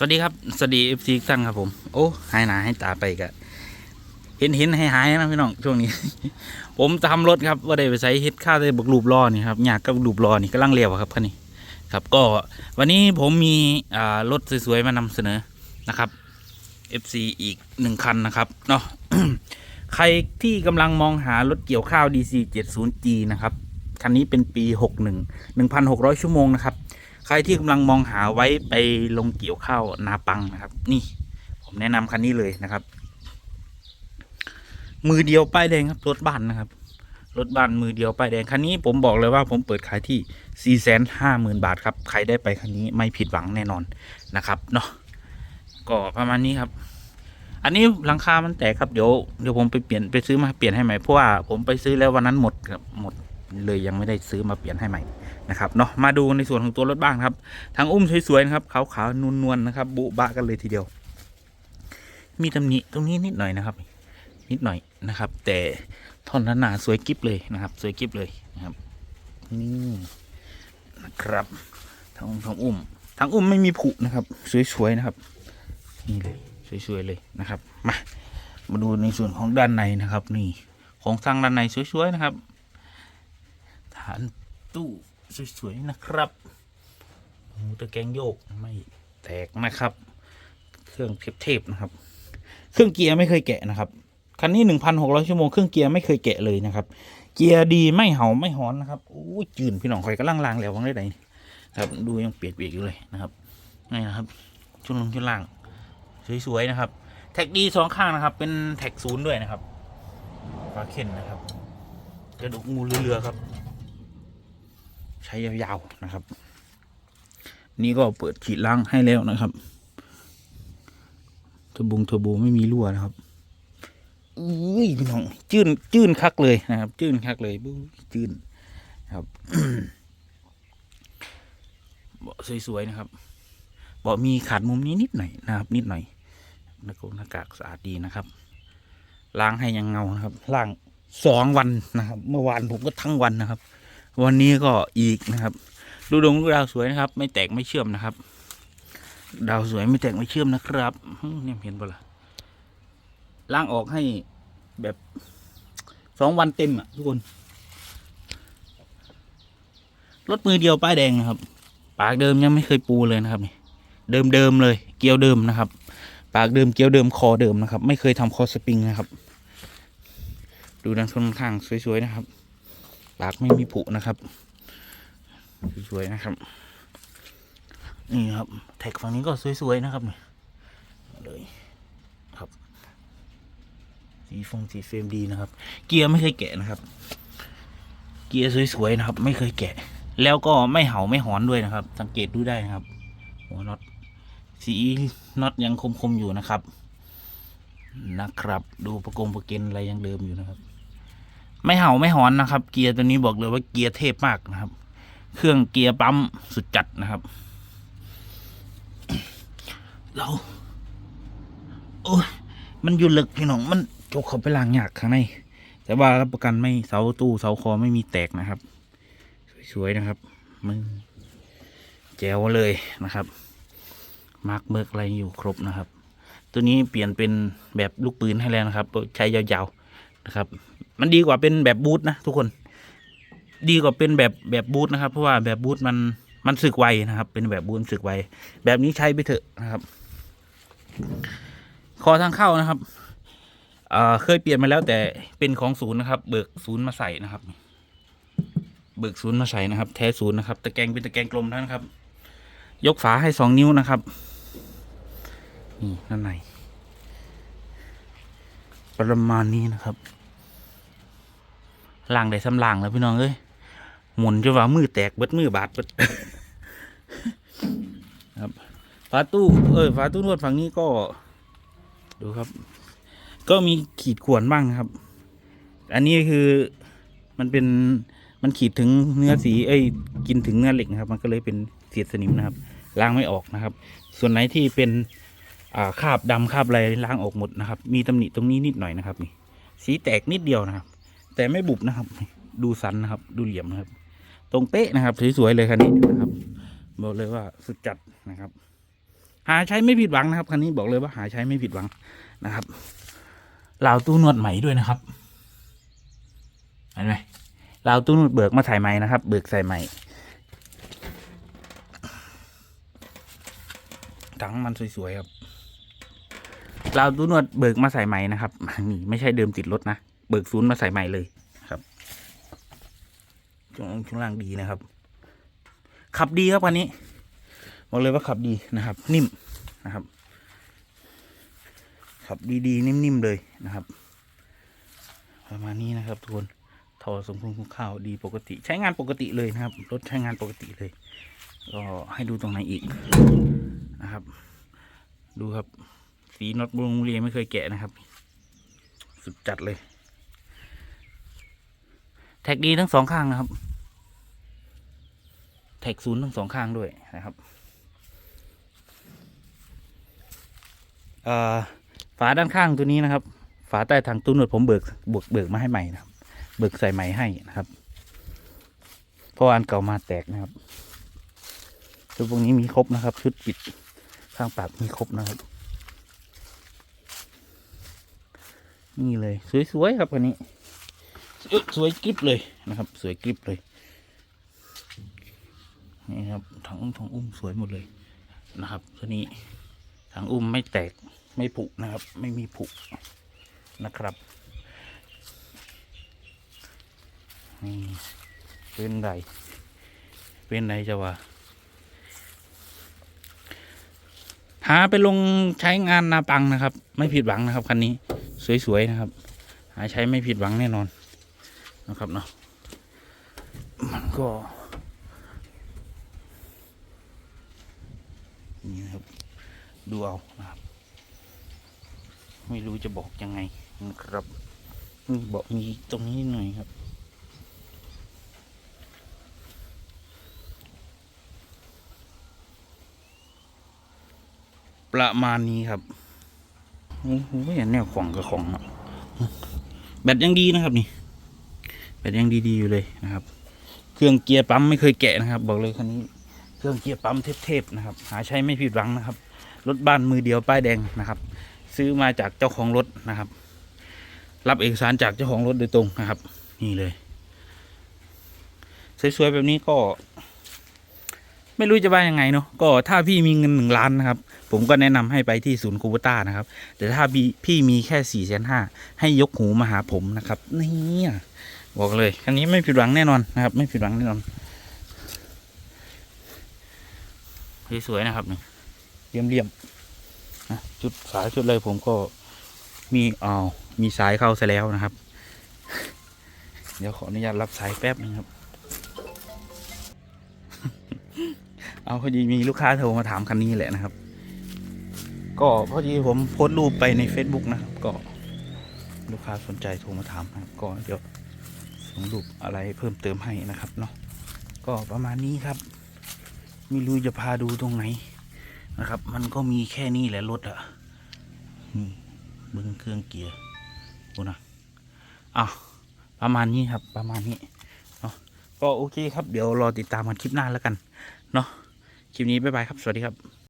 สวัสดีครับ สวัสดีเอฟซีท่านครับผม โอ้หายหนาให้ตาไปกะเห็นเห็นให้หายนะพี่น้องช่วงนี้ ผมทำรถครับว่าได้ไปใช้เฮ็ดข้าวได้บักรูปล้อนี่ครับอยากกับรูปล้อนี่กำลังเรียวครับคันนี้ครับ ก็วันนี้ผมมีรถสวยๆมานำเสนอนะครับ FC อีกหนึ่งคันนะครับเนาะใครที่กำลังมองหารถเกี่ยวข้าว DC 70G นะครับคันนี้เป็นปี 61 1,600 ชั่วโมงนะครับ ใครที่กำลังมองหาไว้ไปลงเกี่ยวข้าวนาปังนะครับ นี่ ผมแนะนำคันนี้เลยนะครับ มือเดียวป้ายแดงครับรถบ้านนะครับรถบ้านมือเดียวป้ายแดงคันนี้ผมบอกเลยว่าผมเปิดขายที่ 4 5 0 0 0 0 บาทครับ ใครได้ไปคันนี้ไม่ผิดหวังแน่นอนนะครับเนาะก็ประมาณนี้ครับ อันนี้หลังคา มันแตกครับเดี๋ยวเดี๋ยวผมไปเปลี่ยนไปซื้อมาเปลี่ยนให้ใหม่เพราะว่าผมไปซื้อแล้ววันนั้นหมดครับหมดเลยยังไม่ได้ซื้อมาเปลี่ยนให้ใหม่ นะครับเนาะมาดูในส่วนของตัวรถบ้างครับทางอุ้มสวยๆนะครับขาวๆนวลๆนะครับ บุบะกันเลยทีเดียว มีตำหนิตรงนี้นิดหน่อยนะครับ นิดหน่อยนะครับ แต่ท่อนหนาสวยกิ๊บเลยนะครับ สวยกิ๊บเลยนะครับนี่นะครับทางทางอุ้มทางอุ้มไม่มีผุนะครับ สวยๆนะครับนี่เลยสวยๆเลยนะครับมามาดูในส่วนของด้านในนะครับ นี่ของสร้างด้านในสวยๆนะครับ ฐานตู้ สวยๆนะครับโอ้ตะแกงโยกไม่แตกนะครับ เครื่องเทปๆนะครับ เครื่องเกียร์ไม่เคยแกะนะครับคันนี้หนึ่งพันหกร้อยชั่วโมงเครื่องเกียร์ไม่เคยแกะเลยนะครับ เกียร์ดีไม่เห่าไม่หอนนะครับโอ้ยจืนพี่น้องคอยกำลังลางแล้ววังได้ไหนครับดูยังเปียกๆอยู่เลยนะครับนี่นะครับชุดลงชุดล่าง สวยๆนะครับ แท็กดีสองข้างนะครับ เป็นแท็กศูนย์ด้วยนะครับปลาเข็นนะครับ กระดูกงูเรือครับ ใช้ยาวๆนะครับ นี่ก็เปิดขีดล่างให้แล้วนะครับเทอร์บุงเทอร์โบไม่มีรั่วนะครับอุ้ยพี่น้องจื้นจื้นคักเลยนะครับจื้นคักเลยบู๊จื้นครับเบาะสวยๆนะครับเบาะมีขาดมุมนี้นิดหน่อยนะครับ นิดหน่อยหน้ากากหน้ากากสะอาดดีนะครับ ล้างให้ยังเงานะครับล้างสองวันนะครับ เมื่อวานผมก็ทั้งวันนะครับ วันนี้ก็อีกนะครับ ดูดงดูดาวสวยนะครับ ไม่แตกไม่เชื่อมนะครับ ดาวสวยไม่แตกไม่เชื่อมนะครับเนี่ยเห็นปะล่ะล้างออกให้แบบสองวันเต็มอะทุกคนรถมือเดียวป้ายแดงนะครับ ปากเดิมยังไม่เคยปูเลยนะครับนี่เดิมเดิมเลย เกลียวเดิมนะครับ ปากเดิมเกลียวเดิมคอเดิมนะครับ ไม่เคยทำคอสปริงนะครับ ดูด้านข้างสวยๆนะครับ ปากไม่มีผุนะครับ สวยๆนะครับ นี่ครับ แท็กฝั่งนี้ก็สวยๆนะครับนี่เลยครับสีฟงสีเฟรมดีนะครับ เกียร์ไม่เคยแกะนะครับ เกียร์สวยๆนะครับ ไม่เคยแกะ แล้วก็ไม่เห่าไม่หอนด้วยนะครับ สังเกตดูได้นะครับหัวน็อตสีน็อตยังคมๆอยู่นะครับนะครับ ดูประกงประเกนอะไรยังเดิมอยู่นะครับ ไม่เห่าไม่หอนนะครับ เกียร์ตัวนี้บอกเลยว่าเกียร์เทพมากนะครับ เครื่องเกียร์ปั๊มสุดจัดนะครับ เรา โอ้ยมันอยู่ลึกพี่น้องมันจกเขาไปล่างยากข้างใน แต่ว่ารับประกันไม่เสาตู้เสาคอไม่มีแตกนะครับ สวยๆนะครับมึงแจ๋วเลยนะครับ มาร์กเบิกอะไรอยู่ครบนะครับ ตัวนี้เปลี่ยนเป็นแบบลูกปืนให้แล้วนะครับ ใช้ยาวๆ นะครับ มันดีกว่าเป็นแบบบูทนะทุกคน ดีกว่าเป็นแบบแบบบูทนะครับ เพราะว่าแบบบูทมันมันสึกไวนะครับ เป็นแบบบูทสึกไว แบบนี้ใช้ไปเถอะนะครับ คอทางเข้านะครับเเคยเปลี่ยนมาแล้วแต่เป็นของศูนย์นะครับ เบิกศูนย์มาใส่นะครับ เบิกศูนย์มาใส่นะครับ แท้ศูนย์นะครับ ตะแกรงเป็นตะแกรงกลมท่านะครับ ยกฝาให้สองนิ้วนะครับนี่ด้านในประมาณนี้นะครับ ล่างได้สำล่างแล้วพี่น้องเอ้ยหมุนจนว่ามือแตกเบิดมือบาดเบิดครับฝาตู้เอ้ยฝาตู้นวดฝั่งนี้ก็ ดูครับ ก็มีขีดข่วนบ้างครับ อันนี้คือมันเป็นมันขีดถึงเนื้อสีเอ้ยกินถึงเนื้อเหล็กนะครับ มันก็เลยเป็นเสียดสนิมนะครับ ล้างไม่ออกนะครับ ส่วนไหนที่เป็นอ่าคราบดำคราบอะไรล้างออกหมดนะครับ มีตำหนิตรงนี้นิดหน่อยนะครับนี่สีแตกนิดเดียวนะครับ แต่ไม่บุบนะครับ ดูสันนะครับ ดูเหลี่ยมนะครับ ตรงเป๊ะนะครับ สวยๆเลยคันนี้นะครับ บอกเลยว่าสุดจัดนะครับ หาใช้ไม่ผิดหวังนะครับคันนี้บอกเลยว่าหาใช้ไม่ผิดหวังนะครับราวตู้นวดใหม่ด้วยนะครับเห็นไหมราวตู้นวดเบิกมาใส่ใหม่นะครับ เบิกใส่ใหม่ถังมันสวยๆครับราวตู้นวดเบิกมาใส่ใหม่นะครับนี่ไม่ใช่เดิมติดรถนะ เบิกศูนย์มาใส่ใหม่เลยครับช่วงช่วงล่างดีนะครับ ขับดีครับวันนี้บอกเลยว่าขับดีนะครับ นิ่มนะครับ ขับดีๆนิ่มๆเลยนะครับ ประมาณนี้นะครับทุกคนทอสมพงษ์ข้าวดีปกติ ใช้งานปกติเลยนะครับรถใช้งานปกติเลย ก็ให้ดูตรงไหนอีกนะครับ ดูครับสีน็อตบรงเรียไม่เคยแกะนะครับ สุดจัดเลย ท็กดีทั้งสองข้างนะครับ แท็กศูนย์ทั้งสองข้างด้วยนะครับเอ่อฝาด้านข้างตัวนี้นะครับ ฝาใต้ทางตู้หนวดผมเบิกบวกเบิกมาให้ใหม่นะครับ เบิกใส่ใหม่ให้นะครับ เพราะอันเก่ามาแตกนะครับชุดพวกนี้มีครบนะครับ ชุดปิดข้างปากมีครบนะครับ นี่เลยสวยๆครับคันนี้ สวยกริบเลยนะครับ สวยกริบเลย นี่ครับถังถังอุ้มสวยหมดเลยนะครับตัวนี้ถังอุ้มไม่แตกไม่ผุนะครับ ไม่มีผุนะครับนี่เป็นไรเป็นไรจะว่าหาไปลงใช้งานนาปังนะครับ ไม่ผิดหวังนะครับคันนี้ สวยๆนะครับ หาใช้ไม่ผิดหวังแน่นอน นะครับเนาะมันก็นี่นะครับ ดูเอานะครับ ไม่รู้จะบอกยังไงนะครับนี่บอกมีตรงนี้นิดหน่อยครับประมาณนี้ครับ โอ้โหเห็นแนวของกับของอะแบตยังดีนะครับนี่ แบตยังดีๆอยู่เลยนะครับ เครื่องเกียร์ปั๊มไม่เคยแกะนะครับ บอกเลยคันนี้ เครื่องเกียร์ปั๊มเทพๆนะครับ หาใช้ไม่ผิดหวังนะครับรถบ้านมือเดียวป้ายแดงนะครับ ซื้อมาจากเจ้าของรถนะครับ รับเอกสารจากเจ้าของรถโดยตรงนะครับ นี่เลยสวยๆแบบนี้ก็ ไม่รู้จะว่ายังไงเนาะก็ถ้าพี่มีเงินหนึ่งล้านนะครับ ผมก็แนะนำให้ไปที่ศูนย์คูเบต้านะครับ แต่ถ้าพี่พี่มีแค่สี่แสนห้าให้ยกหูมาหาผมนะครับ นี่ บอกเลยคันนี้ไม่ผิดหวังแน่นอนนะครับ ไม่ผิดหวังแน่นอนสวยๆนะครับนี่เลี่ยมเลี่ยมๆนะจุดสายจุดเลยผมก็มีอ้าวมีสายเข้าซะแล้วนะครับ เดี๋ยวขออนุญาตรับสายแป๊บนึงครับ เอาพอดีมีลูกค้าโทรมาถามคันนี้แหละนะครับ ก็พอดีผมโพสต์รูปไปใน Facebook นะครับ ก็ลูกค้าสนใจโทรมาถามนะครับก็เดี๋ยวส่ งรูปอะไรเพิ่มเติมให้นะครับเนาะก็ประมาณนี้ครับ ไม่รู้จะพาดูตรงไหนนะครับ มันก็มีแค่นี้แหละรถอะนี่เบิ้งเครื่องเกียร์โอ้นะอะประมาณนี้ครับประมาณนี้เนาะก็โอเคครับเดี๋ยวรอติดตามกันคลิปหน้าแล้วกันเนาะคลิปนี้บ๊ายบายครับสวัสดีครับ